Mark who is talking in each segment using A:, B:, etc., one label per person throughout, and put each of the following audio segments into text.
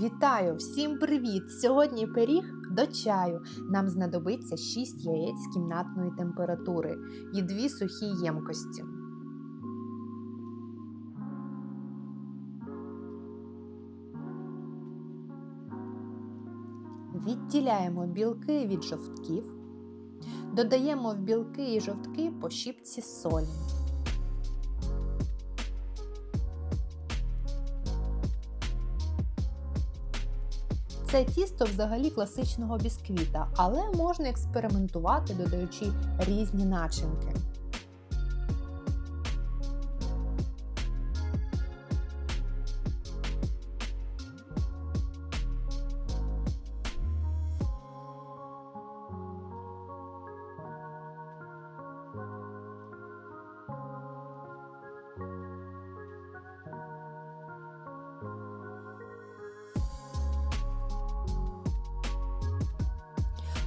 A: Вітаю! Всім привіт! Сьогодні пиріг до чаю. Нам знадобиться 6 яєць кімнатної температури і 2 сухі ємкості. Відділяємо білки від жовтків. Додаємо в білки і жовтки по щіпці солі. Це тісто взагалі класичного бісквіта, але можна експериментувати, додаючи різні начинки.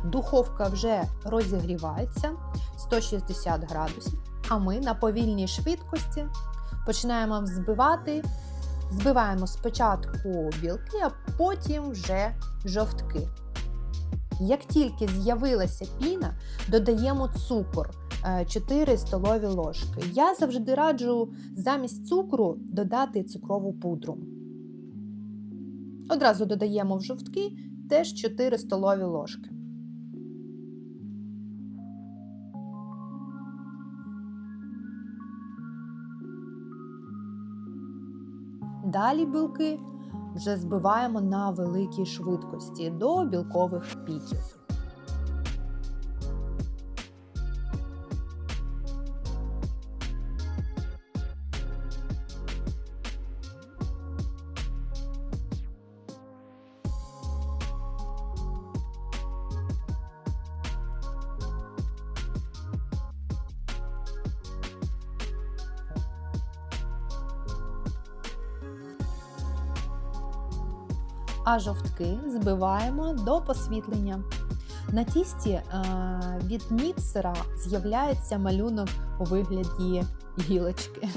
A: Духовка вже розігрівається 160 градусів, а ми на повільній швидкості починаємо взбивати. Збиваємо спочатку білки, а потім вже жовтки. Як тільки з'явилася піна, додаємо цукор 4 столові ложки. Я завжди раджу замість цукру додати цукрову пудру. Одразу додаємо в жовтки теж 4 столові ложки. Далі білки вже збиваємо на великій швидкості до білкових піків. А жовтки збиваємо до посвітлення. На тісті е, від міксера з'являється малюнок у вигляді гілочки.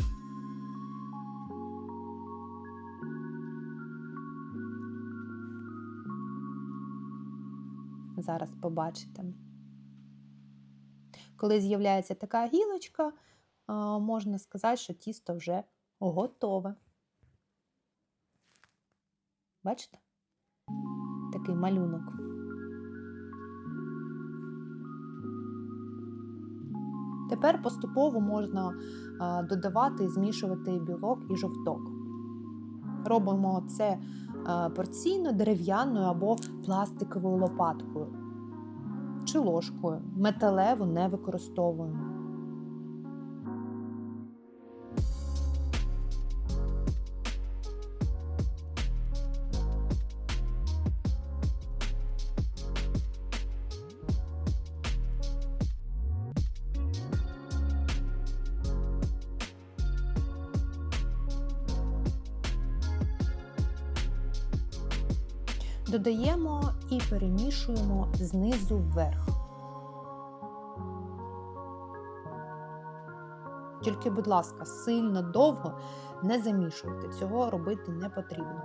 A: Зараз побачите. Коли з'являється така гілочка, е, можна сказати, що тісто вже готове. Бачите? Такий малюнок. Тепер поступово можна додавати і змішувати білок і жовток. Робимо це порційно дерев'яною або пластиковою лопаткою чи ложкою. Металеву не використовуємо. Додаємо і перемішуємо знизу вверх. Тільки, будь ласка, сильно довго не замішуйте, цього робити не потрібно.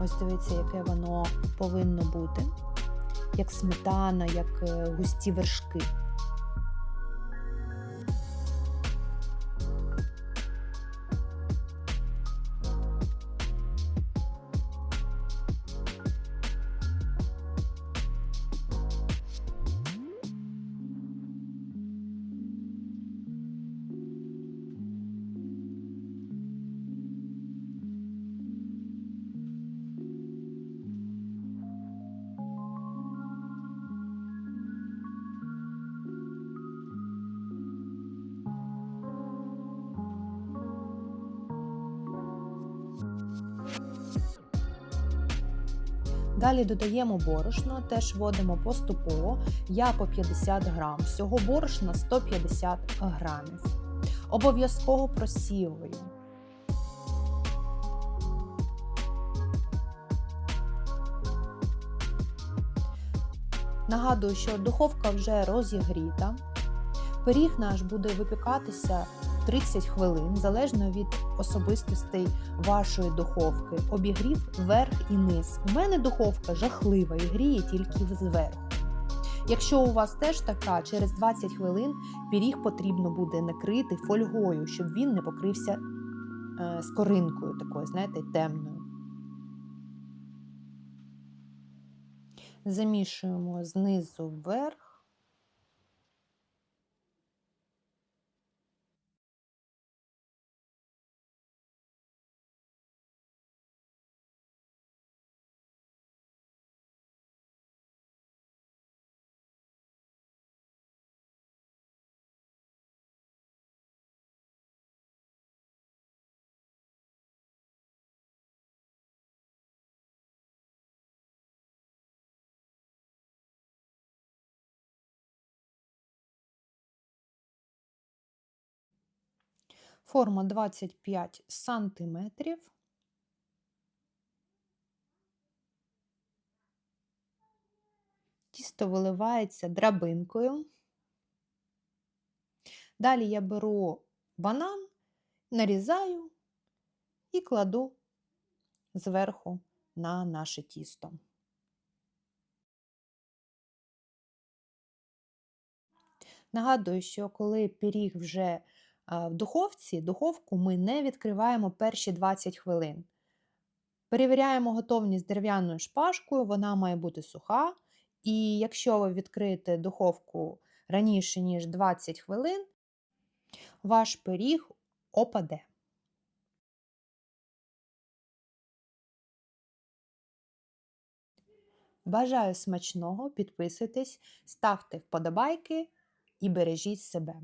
A: Ось дивіться, яке воно повинно бути, як сметана, як е, густі вершки. Далі додаємо борошно, теж вводимо поступово, я по 50 грам, всього борошна 150 грамів. Обов'язково просіюю. Нагадую, що духовка вже розігріта. Пиріг наш буде випікатися 30 хвилин, залежно від особистостей вашої духовки. Обігрів верх і низ. У мене духовка жахлива і гріє тільки зверху. Якщо у вас теж така, через 20 хвилин пиріг потрібно буде накрити фольгою, щоб він не покрився е, скоринкою такою, знаєте, темною. Замішуємо знизу вверх. Форма 25 сантиметрів. Тісто виливається драбинкою. Далі я беру банан, нарізаю і кладу зверху на наше тісто. Нагадую, що коли пиріг вже в духовці, духовку ми не відкриваємо перші 20 хвилин. Перевіряємо готовність дерев'яною шпажкою, вона має бути суха. І якщо ви відкриєте духовку раніше, ніж 20 хвилин, ваш пиріг опаде. Бажаю смачного, підписуйтесь, ставте вподобайки і бережіть себе.